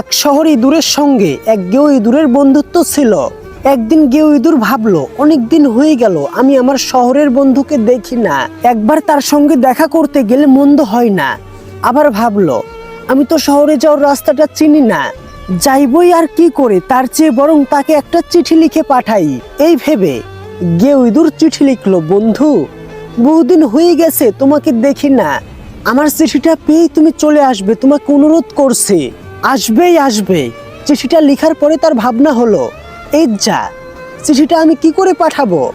এক শহর ইঁদুরের সঙ্গে এক গেও ইঁদুরের বন্ধুত্ব ছিল। একদিন গেও ইঁদুর ভাবলো, অনেক দিন হয়ে গেল, আমি আমার শহরের বন্ধুকে দেখি না। একবার তার সঙ্গে দেখা করতে গেলে মন্দ হয় না। আবার ভাবলো, আমি তো শহরে যাওয়ার রাস্তাটা চিনি না। যাইবই আর কি করে, তার চেয়ে বরং তাকে একটা চিঠি লিখে পাঠাই। এই ভেবে গেও ইঁদুর চিঠি লিখলো, বন্ধু, বহুদিন হয়ে গেছে তোমাকে দেখি না। আমার চিঠিটা পেয়েই তুমি চলে আসবে, তোমাকে অনুরোধ করছি। আসবেই আসবে চিঠিটা লেখার পরে তার ভাবনা হলো, এই যা, চিঠিটা আমি কি করে পাঠাবো?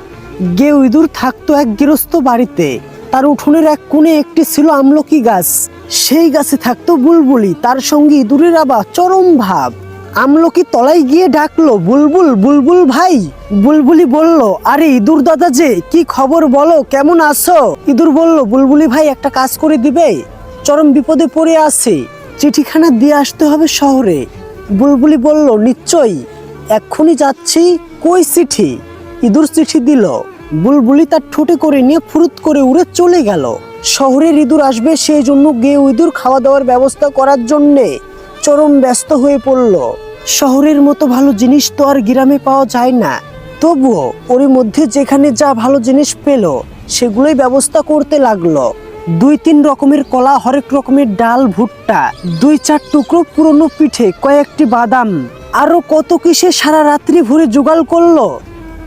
গেউ ইঁদুর থাকতো এক গৃহস্থ বাড়িতে। তার উঠোনের এক কোণে একটি ছিল আমলকি গাছ। সেই গাছে থাকতো বুলবুলি, তার সঙ্গে ইঁদুরের আবার চরম ভাব। আমলকি তলায় গিয়ে ডাকলো, বুলবুল বুলবুল ভাই! বুলবুলি বলল, আরে ইঁদুর দাদা যে, কি খবর বলো, কেমন আছো? ইঁদুর বলল, বুলবুলি ভাই, একটা কাজ করে দিবে। চরম বিপদে পড়ে আছে। চিঠিখানা দিয়ে আসতে হবে শহরে। বুলবুলি বলল, নিশ্চয়ই, এক্ষুনি যাচ্ছি কই চিঠি? ইঁদুর চিঠি দিল। বুলবুলি তার ঠোঁটে করে নিয়ে ফুরুত করে উড়ে চলে গেল। শহরের ইঁদুর আসবে সেই জন্য গেয়ে ইঁদুর খাওয়া দাওয়ার ব্যবস্থা করার জন্যে চরম ব্যস্ত হয়ে পড়ল। শহরের মতো ভালো জিনিস তো আর গ্রামে পাওয়া যায় না। তবুও ওর মধ্যে যেখানে যা ভালো জিনিস পেল, সেগুলোই ব্যবস্থা করতে লাগল। দুই তিন রকমের কলা, হরেক রকমের ডাল, ভুট্টা, দুই চার টুকরো পুরনো পিঠে কয়েকটি বাদাম। আরও কত কিসে সারা রাত্রি ভরে জোগাড় করল?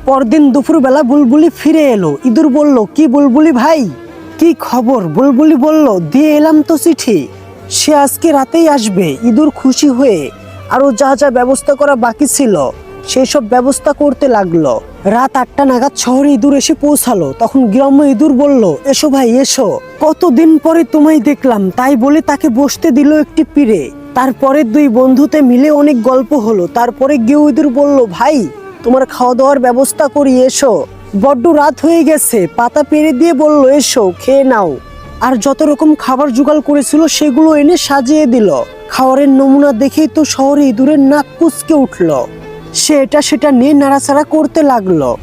পরদিন দুপুরবেলা বুলবুলি ফিরে এলো। ইঁদুর বলল, কি বুলবুলি ভাই? কি খবর? বুলবুলি বলল, দিয়ে এলাম তো চিঠি। সে আজকে রাতেই আসবে। ইঁদুর খুশি হয়ে আরও যা যা ব্যবস্থা করা বাকি ছিল সেই সব ব্যবস্থা করতে লাগল। রাত আটটা নাগাদ শহরে ইঁদুর এসে পৌঁছালো। তখন গ্রাম্য ইঁদুর বলল, এসো ভাই, এসো। কতদিন পরে তোমায় দেখলাম, তাই বলে তাকে বসতে দিল একটি পিড়ে। তারপরে দুই বন্ধুতে মিলে অনেক গল্প হলো। তারপরে গেউ ইঁদুর বলল, ভাই, তোমার খাওয়া দাওয়ার ব্যবস্থা করি, এসো। বড্ড রাত হয়ে গেছে। পাতা পেরে দিয়ে বলল, এসো, খেয়ে নাও। আর যত রকম খাবার জোগাড় করেছিল, সেগুলো এনে সাজিয়ে দিল। খাওয়ারের নমুনা দেখেই তো শহরে ইঁদুরের নাক কুচকে উঠল। সে এটা সেটা নিয়ে নাড়াচাড়া করতে লাগল।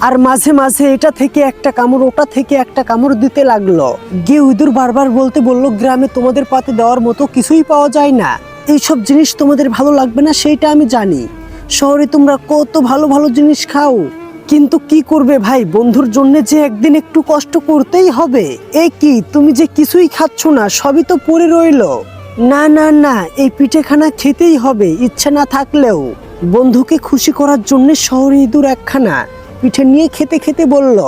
আর মাঝে মাঝে এটা থেকে একটা কামড়, ওটা থেকে একটা কামড় দিতে লাগল। গিয়ে ইঁদুর বারবার বলতে বলল, গ্রামে তোমাদের পাতে দেওয়ার মতো কিছুই পাওয়া যায় না। এইসব জিনিস তোমাদের ভালো লাগবে না, সেইটা আমি জানি। শহরে তোমরা কত ভালো ভালো জিনিস খাও। কিন্তু কি করবে ভাই? বন্ধুর জন্য যে একদিন একটু কষ্ট করতেই হবে। এ কি, তুমি যে কিছুই খাচ্ছ না, সবই তো পড়ে রইল। না না না, এই পিঠেখানা খেতেই হবে, ইচ্ছা না থাকলেও। বন্ধুকে খুশি করার জন্য শহরে ইঁদুর একখানা পিঠে নিয়ে খেতে খেতে বলল,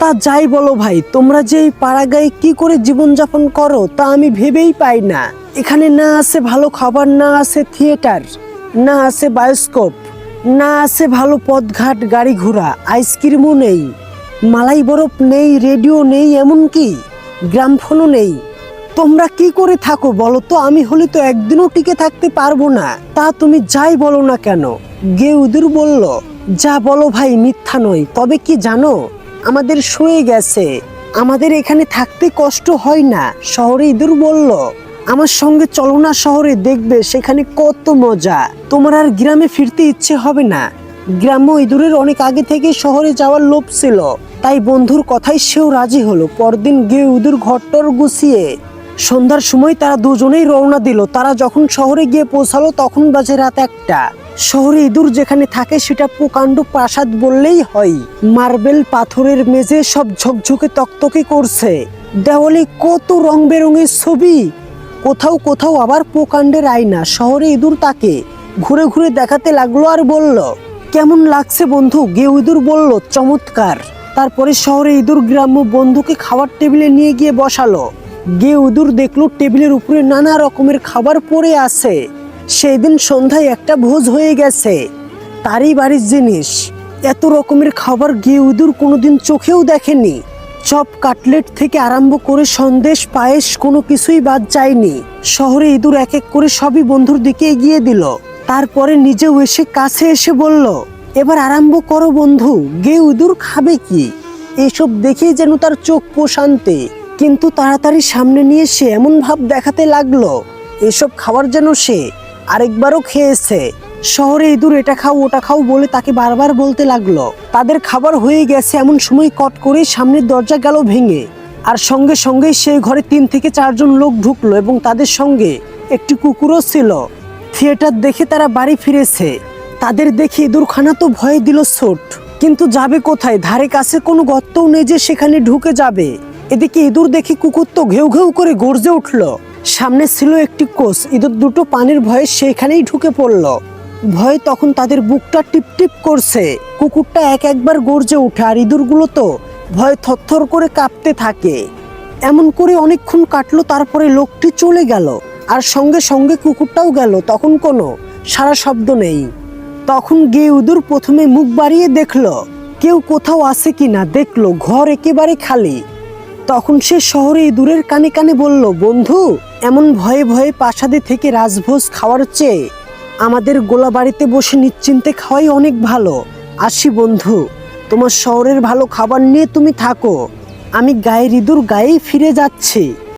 তা যাই বলো ভাই, তোমরা যে এই পাড়াগায়ে কি করে জীবনযাপন করো তা আমি ভেবেই পাই না। এখানে না আছে ভালো খাবার, না আছে থিয়েটার, না আছে বায়োস্কোপ, না আছে ভালো পথঘাট, গাড়ি ঘোড়া, আইসক্রিমও নেই, মালাই বরফ নেই, রেডিও নেই, এমনকি গ্রামফোনও নেই। তোমরা কি করে থাকো বলো তো? আমি হলে তো একদিনও টিকে থাকতে পারব না। তা তুমি যাই বলো না কেন? গেউদুর বলল, যা বলো ভাই, মিথ্যা নয়। তবে কি জানো? আমাদের শুয়ে গেছে। আমাদের এখানে থাকতে কষ্ট হয় না। শহরে ইঁদুর বলল, আমার সঙ্গে চলো না শহরে, দেখবে সেখানে কত মজা। তোমার আর গ্রামে ফিরতে ইচ্ছে হবে না। গ্রাম্য ইঁদুরের অনেক আগে থেকে শহরে যাওয়ার লোভ ছিল। তাই বন্ধুর কথাই সেও রাজি হলো। পরদিন গিয়ে ইঁদুর ঘরটর গুছিয়ে সন্ধ্যার সময় তারা দুজনেই রওনা দিল। তারা যখন শহরে গিয়ে পৌঁছালো, তখন বাজে রাত একটা। শহরে ইঁদুর যেখানে থাকে, সেটা প্রকাণ্ড প্রাসাদ বললেই হয়। মার্বেল পাথরের মেঝে সব ঝকঝকে তকতকে করছে। দেওয়ালে কত রং বেরঙের ছবি। কোথাও কোথাও আবার প্রকাণ্ডের আয়না। শহরে ইঁদুর তাকে ঘুরে ঘুরে দেখাতে লাগল আর বলল, কেমন লাগছে বন্ধু? গেউ ইঁদুর বলল, চমৎকার। তারপরে শহরে ইঁদুর গ্রাম্য বন্ধুকে খাওয়ার টেবিলে নিয়ে গিয়ে বসালো। গিয়ে ইঁদুর দেখল টেবিলের উপরে নানা রকমের খাবার পড়ে আছে। সেই দিন সন্ধ্যায় একটা ভোজ হয়ে গেছে। তারই বাড়ির জিনিস। এত রকমের খাবার গিয়ে ইঁদুর কোনোদিন চোখেও দেখেনি। চপ, কাটলেট থেকে আরম্ভ করে সন্দেশ, পায়েস কোনো কিছুই বাদ যায়নি। শহরে ইঁদুর এক এক করে সবই বন্ধুর দিকে এগিয়ে দিল। তারপরে নিজেও এসে কাছে এসে বলল, এবার আরম্ভ করো বন্ধু গে ইঁদুর খাবে কি? এসব দেখেই যেন তার চোখ প্রশান্তে। কিন্তু তাড়াতাড়ি সামনে নিয়ে সে এমন ভাব দেখাতে লাগল, এসব খাবার যেন সে আরেকবারও খেয়েছে। শহরে ইঁদুর এটা খাও, ওটা খাও বলে তাকে বারবার বলতে লাগল। তাদের খাবার হয়ে গেছে এমন সময় কট করে সামনের দরজা গেল ভেঙে। আর সঙ্গে সঙ্গে সেই ঘরে তিন থেকে চারজন লোক ঢুকলো এবং তাদের সঙ্গে একটি কুকুরও ছিল। থিয়েটার দেখে তারা বাড়ি ফিরেছে। তাদের দেখে ইঁদুরখানা তো ভয় দিল ছোট। কিন্তু যাবে কোথায়? ধারে কাছে কোনো গর্তও নেই যে সেখানে ঢুকে যাবে। এদিকে ইঁদুর দেখে কুকুর তো ঘেউ ঘেউ করে গর্জে উঠল। সামনে ছিল একটি কোষ ইঁদুর দুটো পানির ভয়ে সেখানেই ঢুকে পড়ল। ভয় তখন তাদের বুকটা টিপ টিপ করছে। কুকুরটা এক একবার গর্জে ওঠে আর ইঁদুরগুলো তো ভয় থরথর করে কাঁপতে থাকে। এমন করে অনেকক্ষণ কাটলো, তারপরে লোকটি চলে গেল। আর সঙ্গে সঙ্গে কুকুরটাও গেল। তখন কোনো সারা শব্দ নেই। তখন গেউদুর প্রথমে মুখ বাড়িয়ে দেখল, কেউ কোথাও আছে কিনা। দেখল, ঘর একেবারে খালি। তখন সে শহরে দূরের কানে কানে বলল, বন্ধু, এমন ভয়ে ভয়ে প্রাসাদে থেকে রাজভোজ খাওয়ার চেয়ে আমাদের গোলা বাড়িতে বসে নিশ্চিন্তে খাওয়াই অনেক ভালো। আসি বন্ধু, তোমার শহরের ভালো খাবার নিয়ে তুমি থাকো। আমি গায়ে ইঁদুর গায়েই ফিরে যাচ্ছি।